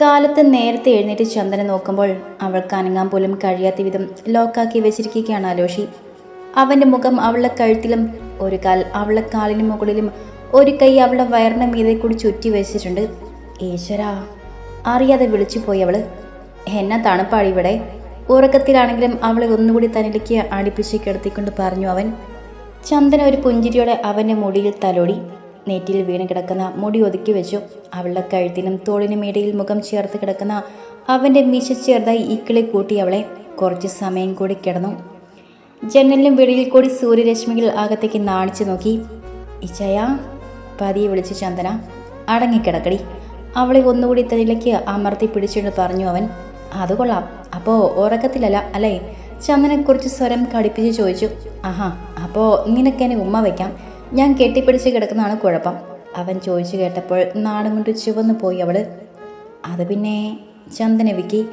കാലത്ത് നേരത്തെ എഴുന്നേറ്റ് ചന്ദനെ നോക്കുമ്പോൾ അവൾക്ക് അനങ്ങാൻ പോലും കഴിയാത്ത വിധം ലോക്കാക്കി വെച്ചിരിക്കുകയാണ് അലോഷി. അവന്റെ മുഖം അവളുടെ കഴുത്തിലും ഒരു കാൽ അവളുടെ കാലിന് മുകളിലും ഒരു കൈ അവളുടെ വയറിന് മീതെ കൂടി ചുറ്റി വെച്ചിട്ടുണ്ട്. ഈശ്വരാ അറിയാതെ വിളിച്ചു പോയി അവൾ. എന്നാ തണുപ്പാണ് ഇവിടെ. ഉറക്കത്തിലാണെങ്കിലും അവളെ ഒന്നുകൂടി തന്നിലേക്ക് അടുപ്പിച്ച് കിടത്തിക്കൊണ്ട് പറഞ്ഞു അവൻ. ചന്ദന ഒരു പുഞ്ചിരിയോടെ അവന്റെ മുടിയിൽ തലോടി. നെറ്റിയിൽ വീണ് കിടക്കുന്ന മുടി ഒതുക്കി വെച്ചു. അവളുടെ കഴുത്തിനും തോളിനും ഇടയിൽ മുഖം ചേർത്ത് കിടക്കുന്ന അവന്റെ മീശ ചേർത്തായി ഈക്കിളി കൂട്ടി അവളെ കുറച്ച് സമയം കൂടി കിടന്നു. ജനലിനും വെളിയിൽ കൂടി സൂര്യരശ്മികൾ അകത്തേക്ക് നാണിച്ചു നോക്കി. ഇച്ചയ പതിയെ വിളിച്ചു ചന്ദന. അടങ്ങിക്കിടക്കടി. അവളെ ഒന്നുകൂടി തന്നിലേക്ക് അമർത്തി പിടിച്ചുകൊണ്ട് പറഞ്ഞു അവൻ. അത് കൊള്ളാം. അപ്പോൾ ഉറക്കത്തിലല്ല അല്ലേ? ചന്ദനെക്കുറിച്ച് സ്വരം കടിപ്പിച്ച് ചോദിച്ചു. ആഹാ അപ്പോൾ നിനക്കെന്നെ ഉമ്മ വയ്ക്കാം ഞാൻ കെട്ടിപ്പിടിച്ച് കിടക്കുന്നതാണ് കുഴപ്പം. അവൻ ചോദിച്ചു കേട്ടപ്പോൾ നാടും കൊണ്ട് ചുവന്നു പോയി അവൾ അത് പിന്നെ ചന്ദന വിക്കി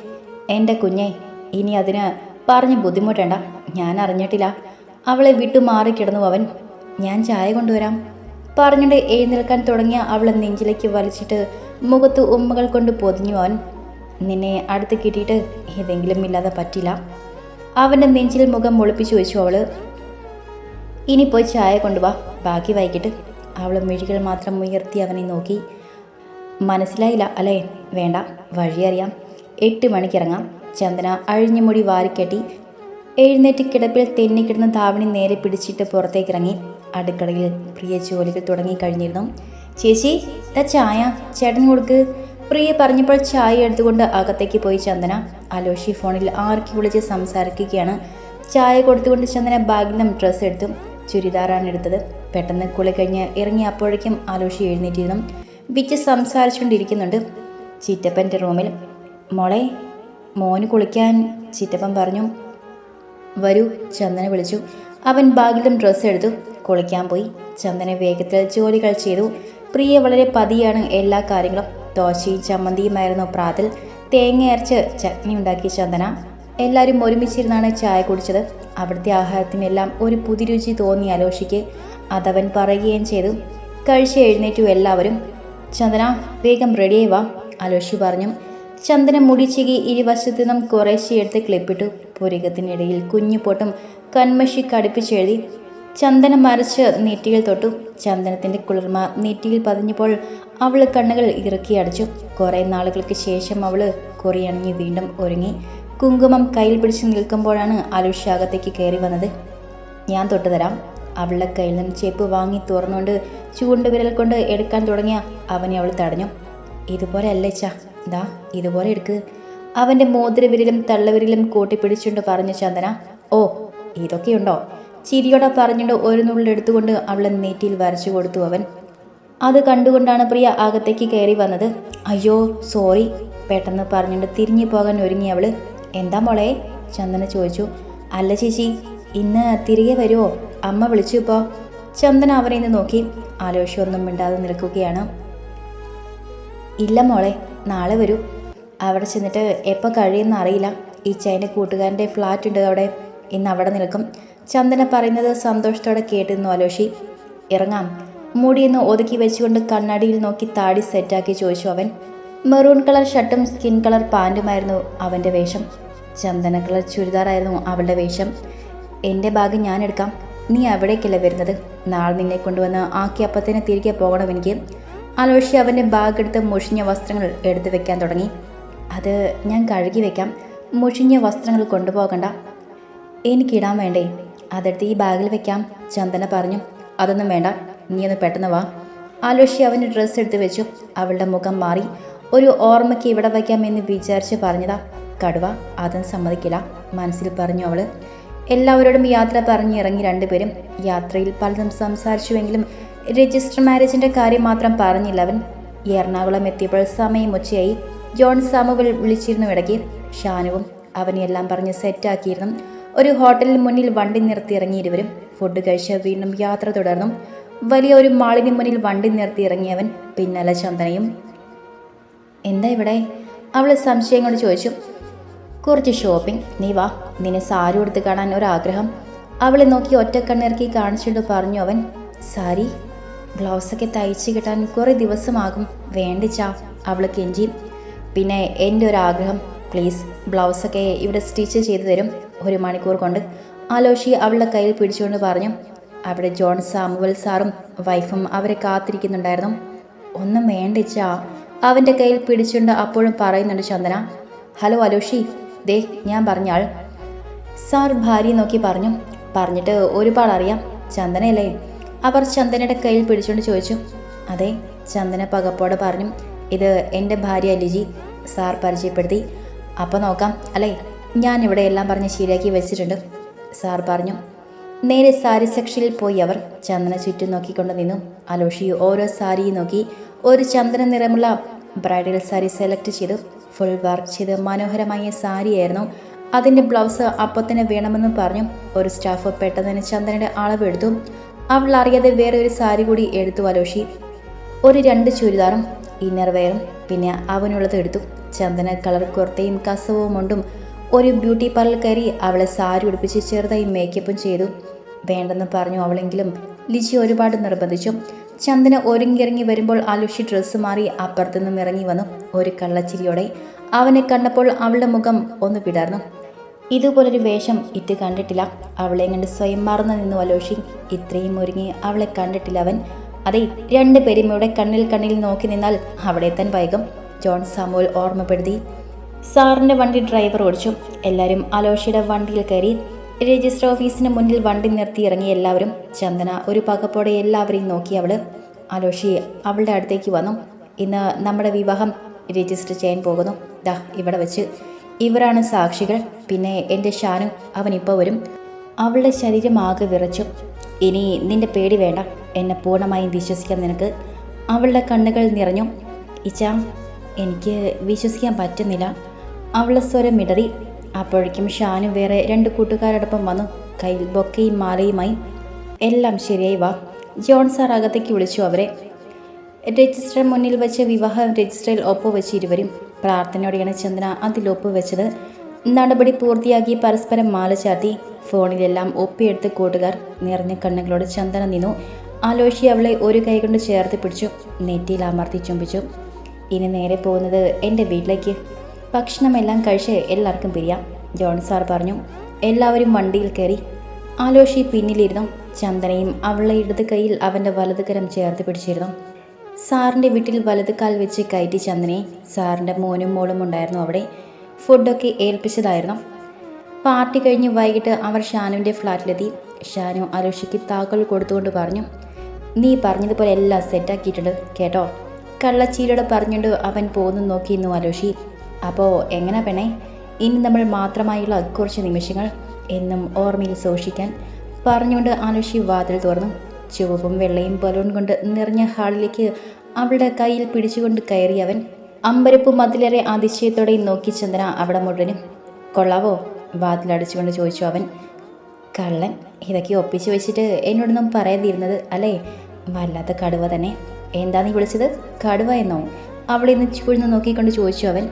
എന്റെ കുഞ്ഞെ ഇനി അതിന് പറഞ്ഞ് ബുദ്ധിമുട്ടേണ്ട. ഞാൻ അറിഞ്ഞിട്ടില്ല. അവളെ വിട്ടു മാറിക്കിടന്നു അവൻ. ഞാൻ ചായ കൊണ്ടുവരാം. പറഞ്ഞിട്ട് എഴുന്നേൽക്കാൻ തുടങ്ങിയ അവളെ നെഞ്ചിലേക്ക് വലിച്ചിട്ട് മുഖത്ത് ഉമ്മകൾ കൊണ്ട് പൊതിഞ്ഞു അവൻ. നിന്നെ അടുത്ത് കിട്ടിയിട്ട് ഏതെങ്കിലും ഇല്ലാതെ പറ്റില്ല. അവന്റെ നെഞ്ചിൽ മുഖം ഒളിപ്പിച്ചു വെച്ചു അവൾ ഇനി പോയി ചായ കൊണ്ടുവാ. ബാക്കി വൈകിട്ട് അവൾ മിഴികൾ മാത്രം ഉയർത്തി അവനെ നോക്കി. മനസ്സിലായില്ല അല്ലേ? വേണ്ട വഴിയറിയാം എട്ട് മണിക്കിറങ്ങാം. ചന്ദന അഴിഞ്ഞുമുടി വാരിക്കെട്ടി എഴുന്നേറ്റ് കിടപ്പിൽ തെന്നിക്കിടന്ന താവണി നേരെ പിടിച്ചിട്ട് പുറത്തേക്ക് ഇറങ്ങി അടുക്കളയിൽ പ്രിയ ജോലികൾ തുടങ്ങിക്കഴിഞ്ഞിരുന്നു ചേച്ചി ദാ ചായ. ചേട്ടൻ കൊടുക്ക്. പ്രിയ പറഞ്ഞപ്പോൾ ചായ എടുത്തുകൊണ്ട് അകത്തേക്ക് പോയി ചന്ദന. അലോഷി ഫോണിൽ ആർക്കി വിളിച്ച് സംസാരിക്കുകയാണ്. ചായ കൊടുത്തുകൊണ്ട് ചന്ദന ബാഗിൽ നിന്നും ഡ്രസ്സ് എടുത്തു. ചുരിദാറാണ് എടുത്തത് പെട്ടെന്ന് കുളി കഴിഞ്ഞ് ഇറങ്ങി അപ്പോഴേക്കും ആലോഷി എഴുന്നേറ്റിരുന്നു. ബിച്ച് സംസാരിച്ചുകൊണ്ടിരിക്കുന്നുണ്ട്. ചിറ്റപ്പന്റെ റൂമിൽ. മോളെ മോന് കുളിക്കാൻ ചിറ്റപ്പൻ പറഞ്ഞു. വരൂ ചന്ദന വിളിച്ചു. അവൻ ബാഗിലും ഡ്രസ്സ് എടുത്തു. കുളിക്കാൻ പോയി. ചന്ദന വേഗത്തിൽ ജോലികൾ ചെയ്തു. പ്രിയ വളരെ പതിയാണ് എല്ലാ കാര്യങ്ങളും. ദോശയും ചമ്മന്തിയുമായിരുന്നു പ്രാതിൽ. തേങ്ങ അരച്ച് ചട്നി ഉണ്ടാക്കി ചന്ദന. എല്ലാവരും ഒരുമിച്ചിരുന്നാണ് ചായ കുടിച്ചത്. അവിടുത്തെ ആഹാരത്തിനെല്ലാം ഒരു പുതിരുചി തോന്നി അലോഷിക്ക്. അതവൻ പറയുകയും ചെയ്തു. കഴിച്ച് എഴുന്നേറ്റു എല്ലാവരും. ചന്ദന വേഗം റെഡിയായി വാ അലോഷി പറഞ്ഞു. ചന്ദന മുടിച്ചികി ഇരുവശത്തു നിന്നും കുറേശ്ശെ എടുത്ത് ക്ലിപ്പിട്ടു പുരകത്തിനിടയിൽ കുഞ്ഞു പൊട്ടും കൺമഷി കടുപ്പിച്ചെഴുതി. ചന്ദനം മരച്ച് നെറ്റിയിൽ തൊട്ടു. ചന്ദനത്തിന്റെ കുളിർമ നെറ്റിയിൽ പതിഞ്ഞപ്പോൾ അവൾ കണ്ണുകൾ ഇറുക്കി അടച്ചു. കുറേ നാളുകൾക്ക് ശേഷം അവൾ കുറിയണങ്ങി വീണ്ടും ഒരുങ്ങി. കുങ്കുമം കയ്യിൽ പിടിച്ച് നിൽക്കുമ്പോഴാണ് അലുഷ അകത്തേക്ക് കയറി വന്നത്. ഞാൻ തൊട്ട് തരാം അവളുടെ കയ്യിൽ നിന്ന് ചെപ്പ് വാങ്ങി തുറന്നുകൊണ്ട് ചൂണ്ടുവിരൽ കൊണ്ട് എടുക്കാൻ തുടങ്ങിയ അവനെ അവൾ തടഞ്ഞു. ഇതുപോലെ അല്ലേ ചാ ദാ ഇതുപോലെ എടുക്ക്. അവന്റെ മോതിരവിരലും തള്ളവിരലും കൂട്ടിപ്പിടിച്ചുകൊണ്ട് പറഞ്ഞു ചന്ദന ഓ ഇതൊക്കെയുണ്ടോ? ചിരിയോടെ പറഞ്ഞുകൊണ്ട് ഒരു നുള്ളിലെടുത്തുകൊണ്ട് അവളെ നെറ്റിയിൽ വരച്ചു കൊടുത്തു അവൻ. അത് കണ്ടുകൊണ്ടാണ് പ്രിയ അകത്തേക്ക് കയറി വന്നത്. അയ്യോ സോറി പെട്ടെന്ന് പറഞ്ഞുകൊണ്ട് തിരിഞ്ഞു പോകാൻ ഒരുങ്ങി അവൾ. എന്താ മോളെ? ചന്ദന ചോദിച്ചു. അല്ല ചേച്ചി ഇന്ന് തിരികെ വരുമോ അമ്മ വിളിച്ചു ഇപ്പോൾ ചന്ദന അവനെ ഇന്ന് നോക്കി ആലോചിച്ചൊന്നും മിണ്ടാതെ നിൽക്കുകയാണ്. ഇല്ല മോളെ നാളെ വരൂ. അവിടെ ചെന്നിട്ട് എപ്പോൾ കഴിയുമെന്ന് അറിയില്ല. ഈ ചൈന കൂട്ടുകാരന്റെ ഫ്ലാറ്റ് ഉണ്ട് അവിടെ. ഇന്ന് അവിടെ നിൽക്കും. ചന്ദന പറയുന്നത് സന്തോഷത്തോടെ കേട്ടിരുന്നു ആലോഷി ഇറങ്ങാം. മുടിയെന്ന് ഒതുക്കി വെച്ചുകൊണ്ട് കണ്ണാടിയിൽ നോക്കി താടി സെറ്റാക്കി ചോദിച്ചു അവൻ. മെറൂൺ കളർ ഷർട്ടും സ്കിൻ കളർ പാന്റുമായിരുന്നു അവന്റെ വേഷം. ചന്ദന കളർ ചുരിദാറായിരുന്നു അവളുടെ വേഷം. എന്റെ ബാഗ് ഞാൻ എടുക്കാം. നീ അവിടേക്കല്ല വരുന്നത്? നാളെ നിന്നെ കൊണ്ടുവന്ന് ആക്കി അപ്പത്തേനെ തിരികെ പോകണം എനിക്ക്. അലോഷി അവന്റെ ബാഗ് എടുത്ത് മുഷിഞ്ഞ വസ്ത്രങ്ങൾ എടുത്തു വെക്കാൻ തുടങ്ങി. അത് ഞാൻ കഴുകി വെക്കാം. മുഷിഞ്ഞ വസ്ത്രങ്ങൾ കൊണ്ടുപോകണ്ട. എനിക്കിടാൻ വേണ്ടേ? അതെടുത്ത് ഈ ബാഗിൽ വെക്കാം ചന്ദന പറഞ്ഞു. അതൊന്നും വേണ്ട. നീ ഒന്ന് പെട്ടെന്ന് വാ. ആലോഷി അവന്റെ ഡ്രസ്സ് എടുത്ത് വെച്ചു. അവളുടെ മുഖം മാറി. ഒരു ഓർമ്മയ്ക്ക് ഇവിടെ വയ്ക്കാമെന്ന് വിചാരിച്ച് പറഞ്ഞതാ. കടുവ അതും സമ്മതിക്കില്ല. മനസ്സിൽ പറഞ്ഞു അവൾ എല്ലാവരോടും യാത്ര പറഞ്ഞ് ഇറങ്ങി രണ്ടുപേരും യാത്രയിൽ പലതും സംസാരിച്ചുവെങ്കിലും രജിസ്റ്റർ മാരേജിന്റെ കാര്യം മാത്രം പറഞ്ഞില്ല അവൻ. എറണാകുളം എത്തിയപ്പോൾ സമയം ഉച്ചയായി ജോൺ സാമുവൽ വിളിച്ചിരുന്നു ഇടയ്ക്ക്. ഷാനുവും അവനെ എല്ലാം പറഞ്ഞ് സെറ്റാക്കിയിരുന്നു. ഒരു ഹോട്ടലിന് മുന്നിൽ വണ്ടി നിർത്തി ഇറങ്ങി ഇരുവരും. ഫുഡ് കഴിച്ച് വീണ്ടും യാത്ര തുടർന്നു. വലിയ ഒരു മാളിന് മുന്നിൽ വണ്ടി നിർത്തി ഇറങ്ങിയവൻ പിന്നല ചന്ദനയും എന്താ ഇവിടെ? അവൾ സംശയം കൊണ്ട് ചോദിച്ചു. കുറച്ച് ഷോപ്പിംഗ് നീ വാ. നിന്നെ സാരി എടുത്ത് കാണാൻ ഒരാഗ്രഹം. അവളെ നോക്കി ഒറ്റക്കണ്ണിറക്കി കാണിച്ചിട്ട് പറഞ്ഞു അവൻ. സാരി? ബ്ലൗസൊക്കെ തയ്ച്ച് കിട്ടാൻ കുറേ ദിവസമാകും. വേണ്ടിച്ചാ അവൾ കെഞ്ചി. പിന്നെ എന്റെ ഒരു ആഗ്രഹം പ്ലീസ് ബ്ലൗസൊക്കെ ഇവിടെ സ്റ്റിച്ച് ചെയ്തു തരും ഒരു മണിക്കൂർ കൊണ്ട്. ആലോഷി അവളുടെ കയ്യിൽ പിടിച്ചുകൊണ്ട് പറഞ്ഞു. അവിടെ ജോൺ സാമുവൽ സാറും വൈഫും അവരെ കാത്തിരിക്കുന്നുണ്ടായിരുന്നു. ഒന്നും വേണ്ടിച്ചാ അവന്റെ കയ്യിൽ പിടിച്ചുകൊണ്ട് അപ്പോഴും പറയുന്നുണ്ട് ചന്ദന ഹലോ അലോഷി ദേ ഞാൻ പറഞ്ഞാൾ. സാർ ഭാര്യ നോക്കി പറഞ്ഞു. പറഞ്ഞിട്ട് ഒരുപാട് അറിയാം. ചന്ദനയല്ലേ? അവർ ചന്ദനയുടെ കയ്യിൽ പിടിച്ചുകൊണ്ട് ചോദിച്ചു. അതെ ചന്ദന പകപ്പോടെ പറഞ്ഞു. ഇത് എന്റെ ഭാര്യ ലിജി. സാർ പരിചയപ്പെടുത്തി. അപ്പോൾ നോക്കാം അല്ലേ? ഞാൻ ഇവിടെ എല്ലാം പറഞ്ഞ് ശരിയാക്കി വെച്ചിട്ടുണ്ട്. സാർ പറഞ്ഞു. നേരെ സാരി സെക്ഷനിൽ പോയി അവർ ചന്ദന ചുറ്റും നോക്കിക്കൊണ്ട് നിന്നു. അലോഷി ഓരോ സാരിയും നോക്കി ഒരു ചന്ദന നിറമുള്ള ബ്രൈഡൽ സാരി സെലക്ട് ചെയ്തു ഫുൾ വർക്ക് ചെയ്ത് മനോഹരമായ സാരിയായിരുന്നു. അതിന്റെ ബ്ലൗസ് അപ്പോൾ തന്നെ വേണമെന്ന് പറഞ്ഞു. ഒരു സ്റ്റാഫ് പെട്ടെന്ന് തന്നെ ചന്ദനയുടെ അളവ് എടുത്തു. അവൾ അറിയാതെ വേറെ ഒരു സാരി കൂടി എടുത്തു അലോഷി. ഒരു രണ്ട് ചുരിദാറും ഇന്നർ വെയറും പിന്നെ അവനുള്ളത് എടുത്തു. ചന്ദന കളർ കുർത്തയും കസവും ഉണ്ടും ഒരു ബ്യൂട്ടി പാർലർ കയറി അവളെ സാരി ഉടുപ്പിച്ച് ചെറുതായി മേക്കപ്പും ചെയ്തു. വേണ്ടെന്ന് പറഞ്ഞു അവളെങ്കിലും ലിജി ഒരുപാട് നിർബന്ധിച്ചു. ചന്ദന ഒരുങ്ങിറങ്ങി വരുമ്പോൾ ആലുഷി ഡ്രസ്സ് മാറി അപ്പുറത്തു നിന്നും ഇറങ്ങി വന്നു ഒരു കള്ളച്ചിരിയോടെ. അവനെ കണ്ടപ്പോൾ അവളുടെ മുഖം ഒന്ന് പിടർന്നു ഇതുപോലൊരു വേഷം ഇറ്റ് കണ്ടിട്ടില്ല. അവളെ കണ്ട് സ്വയം മറന്നു നിന്നു അലോഷി ഇത്രയും ഒരുങ്ങി അവളെ കണ്ടിട്ടില്ല അവൻ. അതെ രണ്ടുപേരും ഇവിടെ കണ്ണിൽ കണ്ണിൽ നോക്കി നിന്നാൽ അവിടെ എത്താൻ വൈകും. ജോൺ സാമുവൽ ഓർമ്മപ്പെടുത്തി. സാറിന്റെ വണ്ടി ഡ്രൈവർ ഓടിച്ചു. എല്ലാവരും അലോഷിയുടെ വണ്ടിയിൽ കയറി രജിസ്റ്റർ ഓഫീസിന് മുന്നിൽ വണ്ടി നിർത്തി ഇറങ്ങി എല്ലാവരും ചന്ദന ഒരു പകപ്പോടെ എല്ലാവരെയും നോക്കി അവൾ അലോഷി അവളുടെ അടുത്തേക്ക് വന്നു. ഇന്ന് നമ്മുടെ വിവാഹം രജിസ്റ്റർ ചെയ്യാൻ പോകുന്നു. ദാ ഇവിടെ വെച്ച്. ഇവരാണ് സാക്ഷികൾ. പിന്നെ എന്റെ ഷാനു അവൻ ഇപ്പോൾ വരും. അവളുടെ ശരീരം ആകെ വിറച്ചു. ഇനി നിന്റെ പേടി വേണ്ട. എന്നെ പൂർണമായും വിശ്വസിക്കാൻ നിനക്ക്. അവളുടെ കണ്ണുകൾ നിറഞ്ഞു. ഇച്ച എനിക്ക് വിശ്വസിക്കാൻ പറ്റുന്നില്ല. അവളുടെ സ്വരം മിടറി. അപ്പോഴേക്കും ഷാനു വേറെ രണ്ട് കൂട്ടുകാരോടൊപ്പം വന്നു. കയ്യിൽ ബൊക്കയും മാലയുമായി എല്ലാം ശരിയായി വാ. ജോൺ സാർ അകത്തേക്ക് വിളിച്ചു അവരെ. രജിസ്റ്റർ മുന്നിൽ വെച്ച് വിവാഹ രജിസ്റ്ററിൽ ഒപ്പുവെച്ച് ഇരുവരും. പ്രാർത്ഥനയോടെയാണ് ചന്ദ്ര അതിൽ ഒപ്പുവെച്ചത്. നടപടി പൂർത്തിയാക്കി പരസ്പരം മാല ചാത്തി ഫോണിലെല്ലാം ഒപ്പിയെടുത്ത് കൂട്ടുകാർ നിറഞ്ഞ കണ്ണുകളോട് ചന്ദന നിന്നു. ആലോഷി അവളെ ഒരു കൈ കൊണ്ട് ചേർത്ത് പിടിച്ചു. നെറ്റിയിൽ അമർത്തി ചുംബിച്ചു. ഇനി നേരെ പോകുന്നത് എന്റെ വീട്ടിലേക്ക്. ഭക്ഷണമെല്ലാം കഴിച്ച് എല്ലാവർക്കും പിരിയാം ജോൺ സാർ പറഞ്ഞു. എല്ലാവരും വണ്ടിയിൽ കയറി. ആലോഷി പിന്നിലിരുന്നു. ചന്ദനയും അവളുടെ ഇടത് കൈയിൽ അവന്റെ വലത് കരം ചേർത്ത് പിടിച്ചിരുന്നു. സാറിന്റെ വീട്ടിൽ വലത് കാൽ വെച്ച് കയറ്റി ചന്ദനയെ. സാറിന്റെ മോനും മോളും ഉണ്ടായിരുന്നു അവിടെ. ഫുഡൊക്കെ ഏൽപ്പിച്ചതായിരുന്നു. പാർട്ടി കഴിഞ്ഞ് വൈകിട്ട് അവർ ഷാനുവിന്റെ ഫ്ലാറ്റിലെത്തി. ഷാനു അലോഷിക്ക് താക്കോൽ കൊടുത്തുകൊണ്ട് പറഞ്ഞു നീ പറഞ്ഞതുപോലെ എല്ലാം സെറ്റാക്കിയിട്ടുണ്ട് കേട്ടോ? കള്ളച്ചീലോടെ പറഞ്ഞുകൊണ്ട് അവൻ പോകുന്നു നോക്കിയിരുന്നു അലോഷി അപ്പോൾ എങ്ങനെ പെണ്ണേ? ഇനി നമ്മൾ മാത്രമായുള്ള കുറച്ച് നിമിഷങ്ങൾ എന്നും ഓർമ്മയിൽ സൂക്ഷിക്കാൻ പറഞ്ഞുകൊണ്ട് അനുഷി വാതിൽ തുറന്നു. ചുവപ്പും വെള്ളയും ബലൂൺ കൊണ്ട് നിറഞ്ഞ ഹാളിലേക്ക് അവളുടെ കയ്യിൽ പിടിച്ചുകൊണ്ട് കയറി അവൻ അമ്പരപ്പും അതിലേറെ അതിശയത്തോടെ നോക്കി ചന്ദന അവിടെ മുഴുവനും. കൊള്ളാവോ? വാതിലടിച്ചുകൊണ്ട് ചോദിച്ചു അവൻ. കള്ളൻ ഇതൊക്കെ ഒപ്പിച്ച് വെച്ചിട്ട് എന്നോടൊന്നും പറയാതിരുന്നത് അല്ലേ? വല്ലാത്ത കടുവ തന്നെ. എന്താ നീ വിളിച്ചത്? കടുവ എന്നോ? അവളെ നിന്ന് ചൂഴ്ന്ന് നോക്കിക്കൊണ്ട് ചോദിച്ചു അവൻ.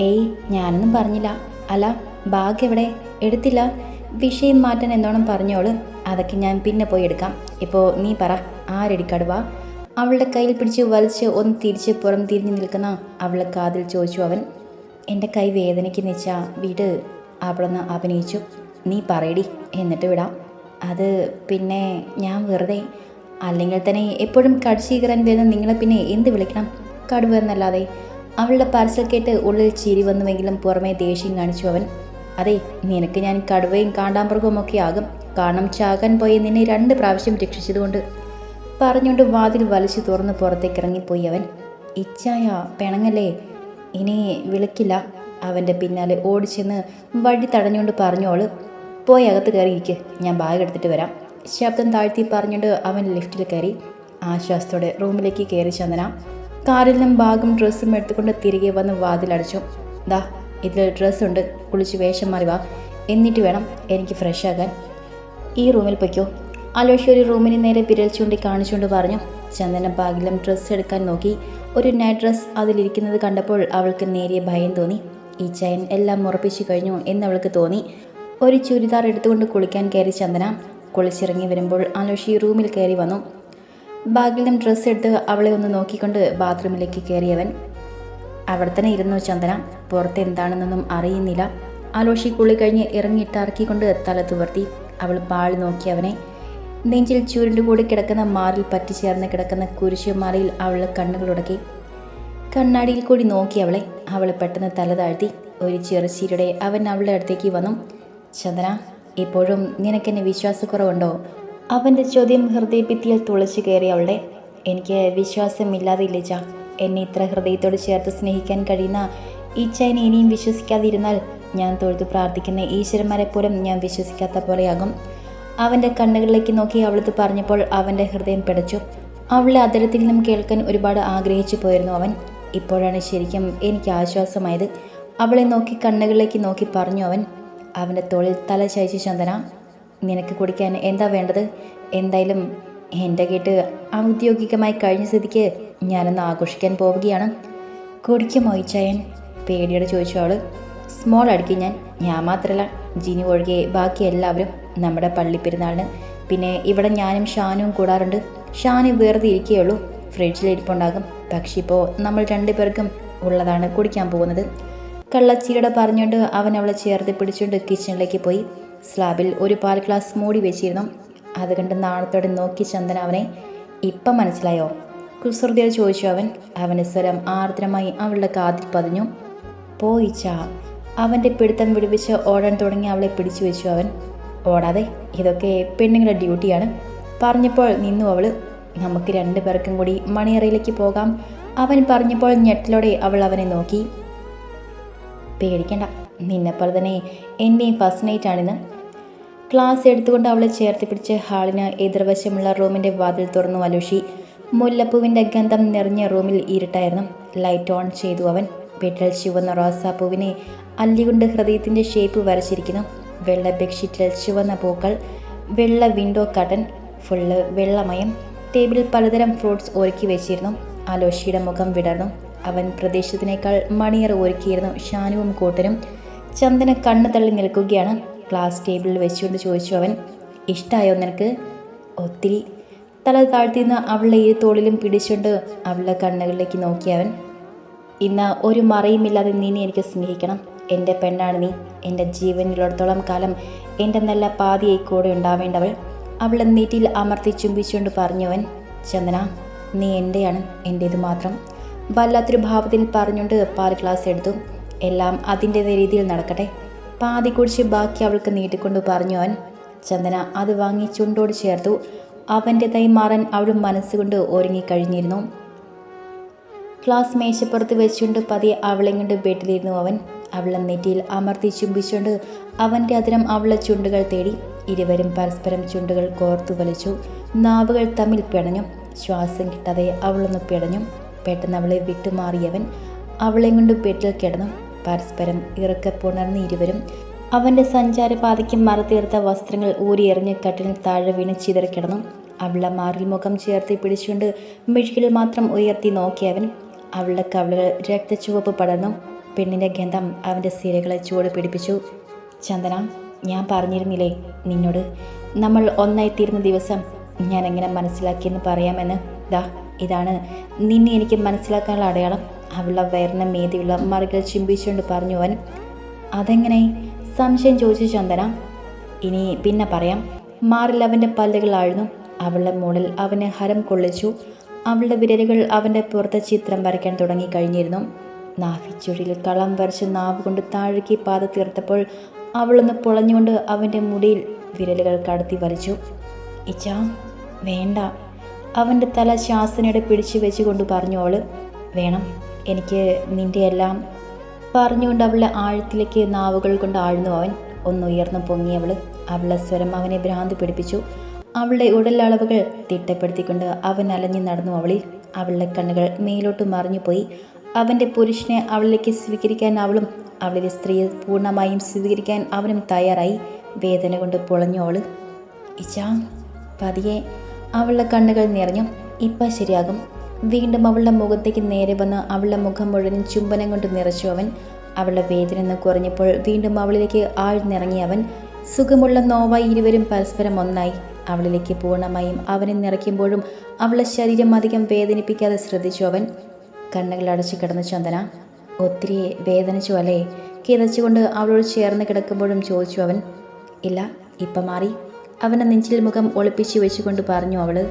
ഏയ് ഞാനൊന്നും പറഞ്ഞില്ല. അല്ല ബാഗ് എവിടെ? എടുത്തില്ല. വിഷയം മാറ്റാൻ എന്നോണം പറഞ്ഞോൾ. അതൊക്കെ ഞാൻ പിന്നെ പോയി എടുക്കാം. ഇപ്പോൾ നീ പറ ആരടി വാ? അവളുടെ കയ്യിൽ പിടിച്ച് വലിച്ച് ഒന്ന് തിരിച്ച് പുറം തിരിഞ്ഞു നിൽക്കുന്ന അവളെ കാതിൽ ചോദിച്ചു അവൻ. എന്റെ കൈ വേദനയ്ക്ക് നിച്ചാ വിട്? അവളൊന്ന് അഭിനയിച്ചു. നീ പറയടി എന്നിട്ട് വിടാം. അത് പിന്നെ ഞാൻ വെറുതെ. അല്ലെങ്കിൽ തന്നെ എപ്പോഴും കടിച്ചു കീറാൻ വരുന്ന നിങ്ങളെ പിന്നെ എന്ത് വിളിക്കണം? കടുവ എന്നല്ലാതെ. അവളുടെ പാർസൽ കേട്ട് ഉള്ളിൽ ചിരി വന്നുവെങ്കിലും പുറമേ ദേഷ്യം കാണിച്ചു അവൻ. അതെ നിനക്ക് ഞാൻ കടുവയും കാണ്ടാമൃഗവും ഒക്കെ ആകും. കാരണം ചാകാൻ പോയി നിന്നെ രണ്ട് പ്രാവശ്യം രക്ഷിച്ചതുകൊണ്ട്. പറഞ്ഞുകൊണ്ട് വാതിൽ വലിച്ചു തുറന്ന് പുറത്തേക്ക് ഇറങ്ങിപ്പോയി അവൻ. ഇച്ഛായ പെണങ്ങല്ലേ? ഇനി വിളിക്കില്ല. അവന്റെ പിന്നാലെ ഓടിച്ചെന്ന് വഴി തടഞ്ഞുകൊണ്ട് പറഞ്ഞോൾ പോയി അകത്ത് കയറിയിരിക്ക് ഞാൻ ബാഗ് എടുത്തിട്ട് വരാം. ശബ്ദം താഴ്ത്തി പറഞ്ഞുകൊണ്ട് അവൻ ലിഫ്റ്റിൽ കയറി. ആശ്വാസത്തോടെ റൂമിലേക്ക് കയറി ചന്ദന. കാറിൽ നിന്നും ബാഗും ഡ്രസ്സും എടുത്തുകൊണ്ട് തിരികെ വന്ന് വാതിലടച്ചു. ദാ ഇതിൽ ഡ്രസ്സുണ്ട്. കുളിച്ച് വേഷം മാറി വാ. എന്നിട്ട് വേണം എനിക്ക് ഫ്രഷ് ആകാൻ ഈ റൂമിൽ പൊയ്ക്കോ. അലോഷി ഒരു റൂമിന് നേരെ വിരൽ ചൂണ്ടി കാണിച്ചുകൊണ്ട് പറഞ്ഞു ചന്ദന ബാഗിലും ഡ്രസ്സ് എടുക്കാൻ നോക്കി. ഒരു നൈറ്റ് ഡ്രസ്സ് അതിലിരിക്കുന്നത് കണ്ടപ്പോൾ അവൾക്ക് നേരിയ ഭയം തോന്നി. ഈ ചയൻ എല്ലാം ഉറപ്പിച്ചു കഴിഞ്ഞു എന്നവൾക്ക് തോന്നി. ഒരു ചുരിദാർ എടുത്തുകൊണ്ട് കുളിക്കാൻ കയറി ചന്ദന. കുളിച്ചിറങ്ങി വരുമ്പോൾ അലോഷി റൂമിൽ കയറി വന്നു. ബാഗിൽ നിന്നും ഡ്രസ്സ് എടുത്ത് അവളെ ഒന്ന് നോക്കിക്കൊണ്ട് ബാത്റൂമിലേക്ക് കയറിയവൻ അവിടെ തന്നെ ഇരുന്നു ചന്ദന? പുറത്ത് എന്താണെന്നൊന്നും അറിയുന്നില്ല. ആലോഷി കുളി കഴിഞ്ഞ് ഇറങ്ങിയിട്ടിറക്കിക്കൊണ്ട് തല തുവർത്തി അവൾ പാളി നോക്കി അവനെ. നെഞ്ചിൽ ചുരുണ്ടുകൂടി കിടക്കുന്ന മാറിൽ പറ്റിച്ചേർന്ന് കിടക്കുന്ന കുരിശുമാലയിൽ അവൾ കണ്ണുകളുടക്കി കണ്ണാടിയിൽ കൂടി നോക്കി അവളെ. അവൾ പെട്ടെന്ന് തല താഴ്ത്തി ഒരു ചെറുചീരുടെ അവൻ അവളുടെ അടുത്തേക്ക് വന്നു. ചന്ദന ഇപ്പോഴും നിനക്കെന്നെ വിശ്വാസക്കുറവുണ്ടോ? അവന്റെ ചോദ്യം ഹൃദയഭിത്തിയിൽ തുളച്ചു കയറി അവളുടെ. എനിക്ക് വിശ്വാസമില്ലാതെ ഇല്ലിച്ച എന്നെ ഇത്ര ഹൃദയത്തോട് ചേർത്ത് സ്നേഹിക്കാൻ കഴിയുന്ന ഈ ഈച്ചനെ ഇനിയും വിശ്വസിക്കാതിരുന്നാൽ ഞാൻ തൊഴുതു പ്രാർത്ഥിക്കുന്ന ഈശ്വരന്മാരെ പോലും ഞാൻ വിശ്വസിക്കാത്ത പോലെയാകും. അവന്റെ കണ്ണുകളിലേക്ക് നോക്കി അവളത് പറഞ്ഞപ്പോൾ അവന്റെ ഹൃദയം പിടച്ചു. അവളുടെ അതരത്തിൽ നിന്നും കേൾക്കാൻ ഒരുപാട് ആഗ്രഹിച്ചു പോയിരുന്നു അവൻ. ഇപ്പോഴാണ് ശരിക്കും എനിക്ക് ആശ്വാസമായത്. അവളെ നോക്കി കണ്ണുകളിലേക്ക് നോക്കി പറഞ്ഞു അവൻ. അവന്റെ തോളിൽ തല ചായച്ചു ചന്ദന നിനക്ക് കുടിക്കാൻ എന്താ വേണ്ടത്? എന്തായാലും എന്റെ കേട്ട് ഔദ്യോഗികമായി കഴിഞ്ഞ സ്ഥിതിക്ക് ഞാനൊന്ന് ആഘോഷിക്കാൻ പോവുകയാണ്. കുടിക്കുമോ ഇച്ചായൻ പേടിയോട് ചോദിച്ചു സ്മോൾ അടുക്കി ഞാൻ. ഞാൻ മാത്രമല്ല ജിനി ഒഴികെ ബാക്കി എല്ലാവരും നമ്മുടെ പള്ളി പെരുന്നാളിന്. പിന്നെ ഇവിടെ ഞാനും ഷാനും കൂടാറുണ്ട്. ഷാന് വെറുതെ ഇരിക്കുകയുള്ളൂ ഫ്രിഡ്ജിൽ ഇരിപ്പുണ്ടാകും. പക്ഷെ ഇപ്പോൾ നമ്മൾ രണ്ടുപേർക്കും ഉള്ളതാണ് കുടിക്കാൻ പോകുന്നത്. കള്ളച്ചീരട പറഞ്ഞുകൊണ്ട് അവൻ അവളെ ചേർത്ത് പിടിച്ചുകൊണ്ട് കിച്ചണിലേക്ക് പോയി. സ്ലാബിൽ ഒരു പാൽ ഗ്ലാസ് മൂടി വെച്ചിരുന്നു. അത് കണ്ട് നാണത്തോടെ നോക്കി ചന്ദന അവനെ ഇപ്പം മനസ്സിലായോ? കുസൃതിയോട് ചോദിച്ചു അവൻ. അവന്റെ സ്വരം ആർദ്രമായി അവളുടെ കാതിൽ പതിഞ്ഞു. പോയിച്ച അവന്റെ പിടുത്തം വിടുവിച്ച് ഓടാൻ തുടങ്ങി അവളെ പിടിച്ചു വെച്ചു അവൻ. ഓടാതെ ഇതൊക്കെ പെണ്ണുങ്ങളുടെ ഡ്യൂട്ടിയാണ്. പറഞ്ഞപ്പോൾ നിന്നു അവൾ നമുക്ക് രണ്ടു പേർക്കും കൂടി മണിയറയിലേക്ക് പോകാം. അവൻ പറഞ്ഞപ്പോൾ ഞെട്ടലോടെ അവൾ അവനെ നോക്കി. പേടിക്കണ്ട നിന്നെപ്പോലെ തന്നെ എന്റെയും ഫസ്റ്റ് നൈറ്റാണിന്ന്. ക്ലാസ് എടുത്തുകൊണ്ട് അവളെ ചേർത്ത് പിടിച്ച് ഹാളിന് എതിർവശമുള്ള റൂമിന്റെ വാതിൽ തുറന്നു അലോഷി. മുല്ലപ്പൂവിന്റെ ഗന്ധം നിറഞ്ഞ റൂമിൽ ഇരുട്ടായിരുന്നു. ലൈറ്റ് ഓൺ ചെയ്തു അവൻ. വീട്ടിൽ ചുവന്ന റോസാപ്പൂവിനെ അല്ലികൊണ്ട് ഹൃദയത്തിന്റെ ഷേപ്പ് വരച്ചിരിക്കുന്നു. വെള്ള ബെഡ്ഷീറ്റിൽ ചുവന്ന പൂക്കൾ വെള്ള വിൻഡോ കട്ടൻ ഫുള്ള് വെള്ളമയം. ടേബിളിൽ പലതരം ഫ്രൂട്ട്സ് ഒരുക്കി വെച്ചിരുന്നു. അലോഷിയുടെ മുഖം വിടർന്നു. അവൻ പ്രദേശത്തിനേക്കാൾ മണിയറ ഒരുക്കിയിരുന്നു. ഷാനുവും കൂട്ടനും ചന്ദന കണ്ണു തള്ളി നിൽക്കുകയാണ്. ക്ലാസ് ടേബിളിൽ വെച്ചുകൊണ്ട് ചോദിച്ചു അവൻ ഇഷ്ടമായോ നിനക്ക്? ഒത്തിരി. തല താഴ്ത്തിന്ന് അവളുടെ ഇരു തോളിലും പിടിച്ചുകൊണ്ട് അവളുടെ കണ്ണുകളിലേക്ക് നോക്കി അവൻ ഇന്ന് ഒരു മറയുമില്ലാതെ നീനെ എനിക്ക് സ്നേഹിക്കണം. എന്റെ പെണ്ണാണ് നീ. എന്റെ ജീവനിലുടത്തോളം കാലം എന്റെ നല്ല പാതിയായി കൂടെ ഉണ്ടാവേണ്ടവൾ. അവളെ നീറ്റിൽ അമർത്തി ചുംബിച്ചുകൊണ്ട് പറഞ്ഞവൻ ചന്ദന നീ എന്റെയാണ്. എന്റേത് മാത്രം. വല്ലാത്തൊരു ഭാവത്തിൽ പറഞ്ഞുകൊണ്ട് പാൽ ക്ലാസ് എടുത്തു. എല്ലാം അതിന്റെതായ രീതിയിൽ നടക്കട്ടെ. പാതി കുടിച്ച് ബാക്കി അവൾക്ക് നീട്ടിക്കൊണ്ട് പറഞ്ഞു അവൻ ചന്ദന അത് വാങ്ങി ചുണ്ടോട് ചേർത്തു. അവന്റെ തൈ മാറാൻ അവൾ മനസ്സുകൊണ്ട് ഒരുങ്ങിക്കഴിഞ്ഞിരുന്നു ക്ലാസ് മേശപ്പുറത്ത് വെച്ചുകൊണ്ട് പതിയെ അവളെ കൊണ്ട് ബെഡിലിരുന്നു അവൻ. അവളെ നെറ്റിയിൽ അമർത്തി ചുംബിച്ചുകൊണ്ട് അവന്റെ അതിരം അവളെ ചുണ്ടുകൾ തേടി ഇരുവരും പരസ്പരം ചുണ്ടുകൾ കോർത്തു വലിച്ചു. നാവുകൾ തമ്മിൽ പിടഞ്ഞു. ശ്വാസം കിട്ടാതെ അവളൊന്ന് പിടഞ്ഞു. പെട്ടെന്ന് അവളെ വിട്ടുമാറിയവൻ അവളെ കൊണ്ട് ബെഡിൽ കിടന്നു. പരസ്പരം ഇറക്കപ്പുണർന്ന് ഇരുവരും അവന്റെ സഞ്ചാരപാതയ്ക്ക് മറതീർത്ത വസ്ത്രങ്ങൾ ഊരിയെറിഞ്ഞ് കട്ടിലിൽ താഴെ വീണ് ചിതറിക്കിടന്നു അവളെ മാറിൽ മുഖം ചേർത്തി പിടിച്ചുകൊണ്ട് മിഴികൾ മാത്രം ഉയർത്തി നോക്കിയവൻ അവളുടെ കവിളുകൾ രക്തച്ചുവപ്പ് പടർന്നു. പെണ്ണിന്റെ ഗന്ധം അവന്റെ സിരകളെ ചൂട് പിടിപ്പിച്ചു. ചന്ദന ഞാൻ പറഞ്ഞിരുന്നില്ലേ നിന്നോട്? നമ്മൾ ഒന്നായി ഒന്നായിത്തീരുന്ന ദിവസം ഞാൻ എങ്ങനെ മനസ്സിലാക്കിയെന്ന് പറയാമെന്ന്? ദാ ഇതാണ്. നിന്നെ എനിക്ക് മനസ്സിലാക്കാനുള്ള അടയാളം. അവളുടെ വയറിന് മീതിയുള്ള മറുകൾ ചിമ്പിച്ചുകൊണ്ട് പറഞ്ഞു അവൻ അതെങ്ങനെ? സംശയം ചോദിച്ചു ചന്ദന. ഇനി പിന്നെ പറയാം. മാറിൽ അവന്റെ പല്ലുകൾ ആഴ്ന്നു. അവളുടെ മുകളിൽ അവനെ ഹരം കൊള്ളിച്ചു. അവളുടെ വിരലുകൾ അവന്റെ പുറത്ത് ചിത്രം വരയ്ക്കാൻ തുടങ്ങി കഴിഞ്ഞിരുന്നു. നാഫിച്ചുഴിയിൽ കളം വരച്ച് നാവ് കൊണ്ട് താഴേക്ക് പാത തീർത്തപ്പോൾ അവളൊന്ന് പൊളഞ്ഞുകൊണ്ട് അവന്റെ മുടിയിൽ വിരലുകൾ കടത്തി വലിച്ചു ഇച്ചാ വേണ്ട. അവന്റെ തല ശാസനയുടെ പിടിച്ചു വെച്ചുകൊണ്ട് പറഞ്ഞു അവൾ വേണം. എനിക്ക് നിന്റെ എല്ലാം പറഞ്ഞുകൊണ്ട് അവളെ ആഴത്തിലേക്ക് നാവുകൾ കൊണ്ട് ആഴ്ന്നു അവൻ. ഒന്നുയർന്നു പൊങ്ങി അവൾ അവളുടെ സ്വരം അവനെ ഭ്രാന്ത് പിടിപ്പിച്ചു. അവളുടെ ഉടലളവുകൾ തിട്ടപ്പെടുത്തിക്കൊണ്ട് അവൻ അലഞ്ഞു നടന്നു അവളിൽ. അവളുടെ കണ്ണുകൾ മേലോട്ട് മറിഞ്ഞുപോയി. അവന്റെ പുരുഷനെ അവളിലേക്ക് സ്വീകരിക്കാൻ അവളും അവളിലെ സ്ത്രീയെ പൂർണമായും സ്വീകരിക്കാൻ അവനും തയ്യാറായി. വേദന കൊണ്ട് പൊളഞ്ഞു അവൾ. ഇച്ചാ പതിയെ. അവളുടെ കണ്ണുകൾ നിറഞ്ഞു. ഇപ്പം ശരിയാകും. വീണ്ടും അവളുടെ മുഖത്തേക്ക് നേരെ വന്ന് അവളുടെ മുഖം മുഴുവൻ ചുംബനം കൊണ്ട് നിറച്ചു അവൻ. അവളുടെ വേദന കുറഞ്ഞപ്പോൾ വീണ്ടും അവളിലേക്ക് ആഴ്ന്നിറങ്ങി അവൻ. സുഖമുള്ള നോവായി ഇരുവരും പരസ്പരം ഒന്നായി. അവളിലേക്ക് പൂർണമായും അവനെ നിറയ്ക്കുമ്പോഴും അവളുടെ ശരീരം അധികം വേദനിപ്പിക്കാതെ ശ്രദ്ധിച്ചു അവൻ. കണ്ണുകൾ അടച്ചു കിടന്നു ചന്ദന ഒത്തിരി വേദനിച്ചു അല്ലേ? കിതച്ചുകൊണ്ട് അവളോട് ചേർന്ന് കിടക്കുമ്പോഴും ചോദിച്ചു അവൻ. ഇല്ല ഇപ്പം മാറി. അവനെ നെഞ്ചിൽ മുഖം ഒളിപ്പിച്ചു വെച്ചുകൊണ്ട് പറഞ്ഞു അവൾ.